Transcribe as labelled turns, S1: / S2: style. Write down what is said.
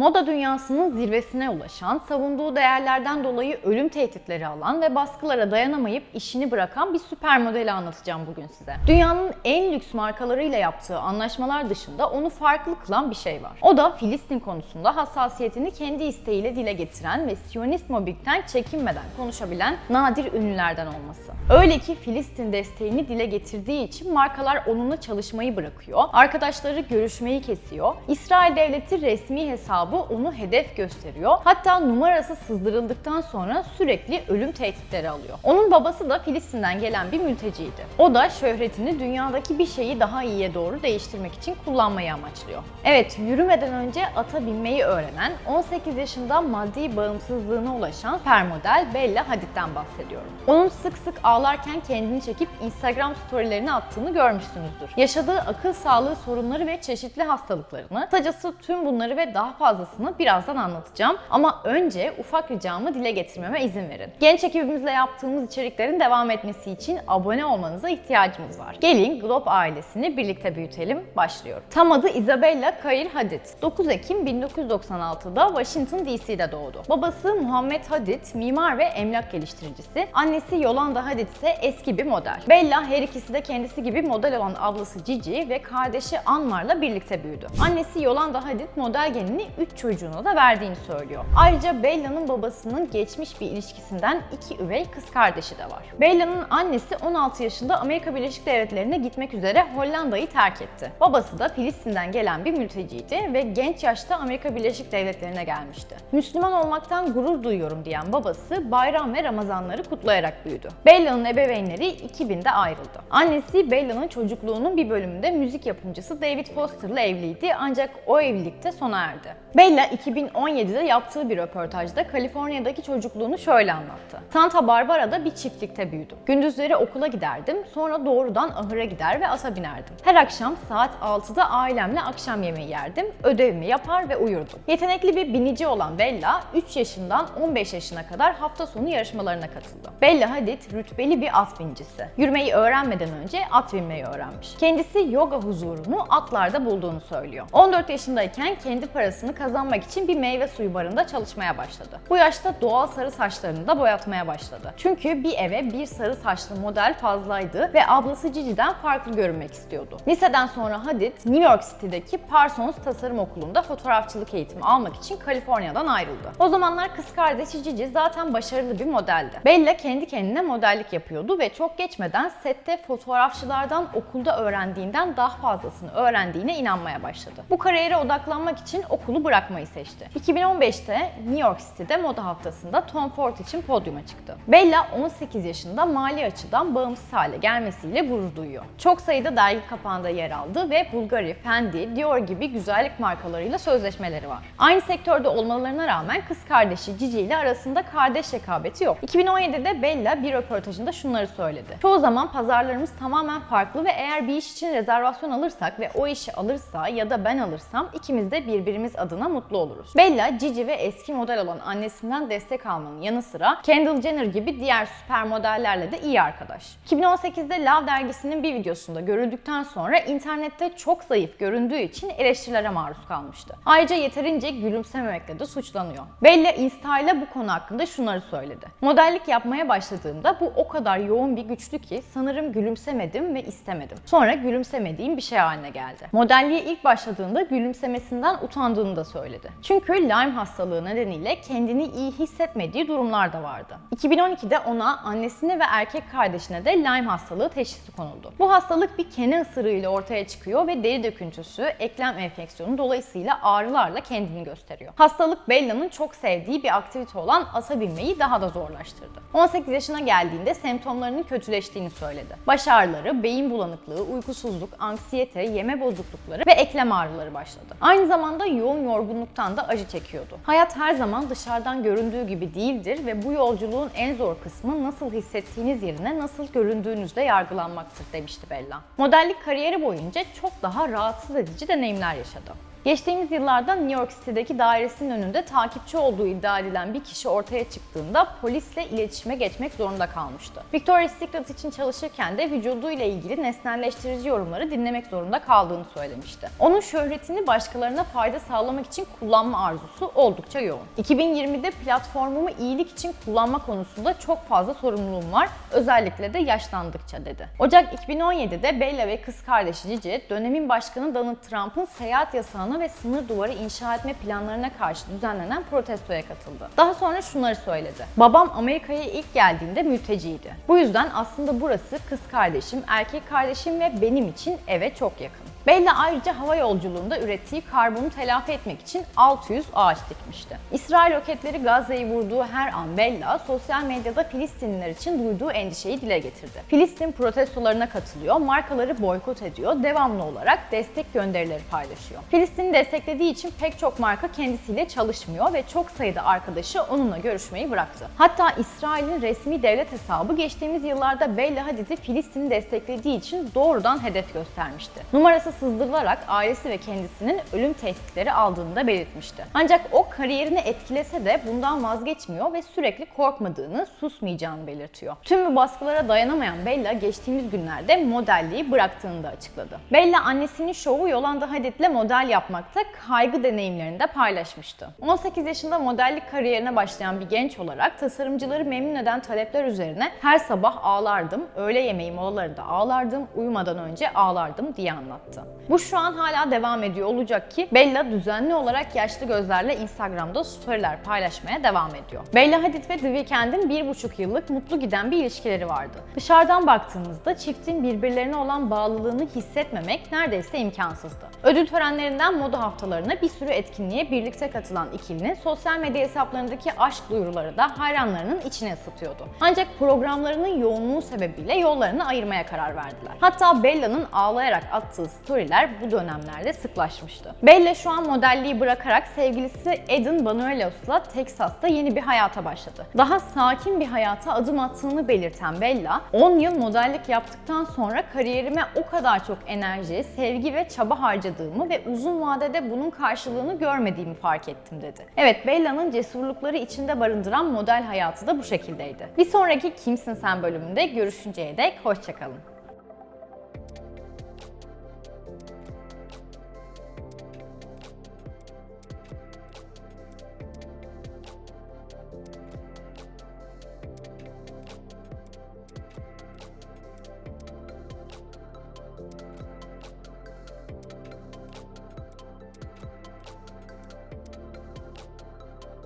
S1: Moda dünyasının zirvesine ulaşan, savunduğu değerlerden dolayı ölüm tehditleri alan ve baskılara dayanamayıp işini bırakan bir süper modeli anlatacağım bugün size. Dünyanın en lüks markalarıyla yaptığı anlaşmalar dışında onu farklı kılan bir şey var. O da Filistin konusunda hassasiyetini kendi isteğiyle dile getiren ve Siyonist mobbingden çekinmeden konuşabilen nadir ünlülerden olması. Öyle ki Filistin desteğini dile getirdiği için markalar onunla çalışmayı bırakıyor, arkadaşları görüşmeyi kesiyor, İsrail devleti resmi hesabı onu hedef gösteriyor, hatta numarası sızdırıldıktan sonra sürekli ölüm tehditleri alıyor. Onun babası da Filistin'den gelen bir mülteciydi. O da şöhretini dünyadaki bir şeyi daha iyiye doğru değiştirmek için kullanmayı amaçlıyor. Evet, yürümeden önce ata binmeyi öğrenen, 18 yaşında maddi bağımsızlığına ulaşan supermodel Bella Hadid'den bahsediyorum. Onun sık sık ağlarken kendini çekip Instagram storylerini attığını görmüşsünüzdür. Yaşadığı akıl sağlığı sorunları ve çeşitli hastalıklarını, kısacası tüm bunları ve daha fazlasını birazdan anlatacağım. Ama önce ufak ricamı dile getirmeme izin verin. Genç ekibimizle yaptığımız içeriklerin devam etmesi için abone olmanıza ihtiyacımız var. Gelin Globe ailesini birlikte büyütelim. Başlıyorum. Tam adı Isabella Kair Hadid. 9 Ekim 1996'da Washington DC'de doğdu. Babası Muhammed Hadid, mimar ve emlak geliştiricisi. Annesi Yolanda Hadid ise eski bir model. Bella her ikisi de kendisi gibi model olan ablası Cici ve kardeşi Anmar'la birlikte büyüdü. Annesi Yolanda Hadid model genini 3 çocuğuna da verdiğini söylüyor. Ayrıca Bella'nın babasının geçmiş bir ilişkisinden iki üvey kız kardeşi de var. Bella'nın annesi 16 yaşında Amerika Birleşik Devletleri'ne gitmek üzere Hollanda'yı terk etti. Babası da Filistin'den gelen bir mülteciydi ve genç yaşta Amerika Birleşik Devletleri'ne gelmişti. Müslüman olmaktan gurur duyuyorum diyen babası bayram ve Ramazanları kutlayarak büyüdü. Bella'nın ebeveynleri 2000'de ayrıldı. Annesi Bella'nın çocukluğunun bir bölümünde müzik yapımcısı David Foster'la evliydi ancak o evlilikte sona erdi. Bella 2017'de yaptığı bir röportajda Kaliforniya'daki çocukluğunu şöyle anlattı. Santa Barbara'da bir çiftlikte büyüdüm. Gündüzleri okula giderdim, sonra doğrudan ahıra gider ve ata binerdim. Her akşam saat 6'da ailemle akşam yemeği yerdim, ödevimi yapar ve uyurdum. Yetenekli bir binici olan Bella, 3 yaşından 15 yaşına kadar hafta sonu yarışmalarına katıldı. Bella Hadid rütbeli bir at binicisi. Yürümeyi öğrenmeden önce at binmeyi öğrenmiş. Kendisi yoga huzurunu atlarda bulduğunu söylüyor. 14 yaşındayken kendi parasını kazanmak için bir meyve suyu barında çalışmaya başladı. Bu yaşta doğal sarı saçlarını da boyatmaya başladı. Çünkü bir eve bir sarı saçlı model fazlaydı ve ablası Cici'den farklı görünmek istiyordu. Liseden sonra Hadid, New York City'deki Parsons Tasarım Okulu'nda fotoğrafçılık eğitimi almak için Kaliforniya'dan ayrıldı. O zamanlar kız kardeşi Cici zaten başarılı bir modeldi. Bella kendi kendine modellik yapıyordu ve çok geçmeden sette fotoğrafçılardan okulda öğrendiğinden daha fazlasını öğrendiğine inanmaya başladı. Bu kariyere odaklanmak için okulu bırakmayı seçti. 2015'te New York City'de moda haftasında Tom Ford için podyuma çıktı. Bella 18 yaşında mali açıdan bağımsız hale gelmesiyle gurur duyuyor. Çok sayıda dergi kapağında yer aldı ve Bulgari, Fendi, Dior gibi güzellik markalarıyla sözleşmeleri var. Aynı sektörde olmalarına rağmen kız kardeşi Cici ile arasında kardeş rekabeti yok. 2017'de Bella bir röportajında şunları söyledi. Çoğu zaman pazarlarımız tamamen farklı ve eğer bir iş için rezervasyon alırsak ve o işi alırsa ya da ben alırsam ikimiz de birbirimiz adına mutlu oluruz. Bella, Cici ve eski model olan annesinden destek almanın yanı sıra Kendall Jenner gibi diğer süper modellerle de iyi arkadaş. 2018'de Love dergisinin bir videosunda görüldükten sonra internette çok zayıf göründüğü için eleştirilere maruz kalmıştı. Ayrıca yeterince gülümsememekle de suçlanıyor. Bella Insta ile bu konu hakkında şunları söyledi. Modellik yapmaya başladığımda bu o kadar yoğun bir güçlü ki sanırım gülümsemedim ve istemedim. Sonra gülümsemediğim bir şey haline geldi. Modelliğe ilk başladığında gülümsemesinden utandığını da söyledi. Çünkü Lyme hastalığı nedeniyle kendini iyi hissetmediği durumlar da vardı. 2012'de ona annesine ve erkek kardeşine de Lyme hastalığı teşhisi konuldu. Bu hastalık bir kene ısırığıyla ortaya çıkıyor ve deri döküntüsü, eklem enfeksiyonu dolayısıyla ağrılarla kendini gösteriyor. Hastalık Bella'nın çok sevdiği bir aktivite olan ata binmeyi daha da zorlaştırdı. 18 yaşına geldiğinde semptomlarının kötüleştiğini söyledi. Baş ağrıları, beyin bulanıklığı, uykusuzluk, anksiyete, yeme bozuklukları ve eklem ağrıları başladı. Aynı zamanda yoğun yorgunluktan da acı çekiyordu. Hayat her zaman dışarıdan göründüğü gibi değildir ve bu yolculuğun en zor kısmı nasıl hissettiğiniz yerine nasıl göründüğünüzle yargılanmaktır demişti Bella. Modellik kariyeri boyunca çok daha rahatsız edici deneyimler yaşadı. Geçtiğimiz yıllarda New York City'deki dairesinin önünde takipçi olduğu iddia edilen bir kişi ortaya çıktığında polisle iletişime geçmek zorunda kalmıştı. Victoria's Secret için çalışırken de vücuduyla ilgili nesnelleştirici yorumları dinlemek zorunda kaldığını söylemişti. Onun şöhretini başkalarına fayda sağlamak için kullanma arzusu oldukça yoğun. 2020'de platformumu iyilik için kullanma konusunda çok fazla sorumluluğum var, özellikle de yaşlandıkça dedi. Ocak 2017'de Bella ve kız kardeşi Cici, dönemin başkanı Donald Trump'ın seyahat yasağına ve sınır duvarı inşa etme planlarına karşı düzenlenen protestoya katıldı. Daha sonra şunları söyledi. Babam Amerika'ya ilk geldiğinde mülteciydi. Bu yüzden aslında burası kız kardeşim, erkek kardeşim ve benim için eve çok yakın. Bella ayrıca hava yolculuğunda ürettiği karbonu telafi etmek için 600 ağaç dikmişti. İsrail roketleri Gazze'yi vurduğu her an Bella, sosyal medyada Filistinliler için duyduğu endişeyi dile getirdi. Filistin protestolarına katılıyor, markaları boykot ediyor, devamlı olarak destek gönderileri paylaşıyor. Filistin'i desteklediği için pek çok marka kendisiyle çalışmıyor ve çok sayıda arkadaşı onunla görüşmeyi bıraktı. Hatta İsrail'in resmi devlet hesabı geçtiğimiz yıllarda Bella Hadid'i Filistin'i desteklediği için doğrudan hedef göstermişti. Numarası sızdırılarak ailesi ve kendisinin ölüm tehditleri aldığını da belirtmişti. Ancak o kariyerini etkilese de bundan vazgeçmiyor ve sürekli korkmadığını, susmayacağını belirtiyor. Tüm bu baskılara dayanamayan Bella geçtiğimiz günlerde modelliği bıraktığını da açıkladı. Bella annesinin şovu Yolanda Hadid'le model yapmakta kaygı deneyimlerini de paylaşmıştı. 18 yaşında modellik kariyerine başlayan bir genç olarak tasarımcıları memnun eden talepler üzerine her sabah ağlardım, öğle yemeği molalarında ağlardım, uyumadan önce ağlardım diye anlattı. Bu şu an hala devam ediyor olacak ki Bella düzenli olarak yaşlı gözlerle Instagram'da storyler paylaşmaya devam ediyor. Bella Hadid ve The Weeknd'in bir buçuk yıllık mutlu giden bir ilişkileri vardı. Dışarıdan baktığımızda çiftin birbirlerine olan bağlılığını hissetmemek neredeyse imkansızdı. Ödül törenlerinden moda haftalarına bir sürü etkinliğe birlikte katılan ikilinin sosyal medya hesaplarındaki aşk duyuruları da hayranlarının içine ısıtıyordu. Ancak programlarının yoğunluğu sebebiyle yollarını ayırmaya karar verdiler. Hatta Bella'nın ağlayarak attığı storyler bu dönemlerde sıklaşmıştı. Bella şu an modelliği bırakarak sevgilisi Eden Banuelos'la Texas'ta yeni bir hayata başladı. Daha sakin bir hayata adım attığını belirten Bella, 10 yıl modellik yaptıktan sonra kariyerime o kadar çok enerji, sevgi ve çaba harcadığımı ve uzun vadede bunun karşılığını görmediğimi fark ettim dedi. Evet, Bella'nın cesurlukları içinde barındıran model hayatı da bu şekildeydi. Bir sonraki Kimsin Sen bölümünde görüşünceye dek hoşçakalın.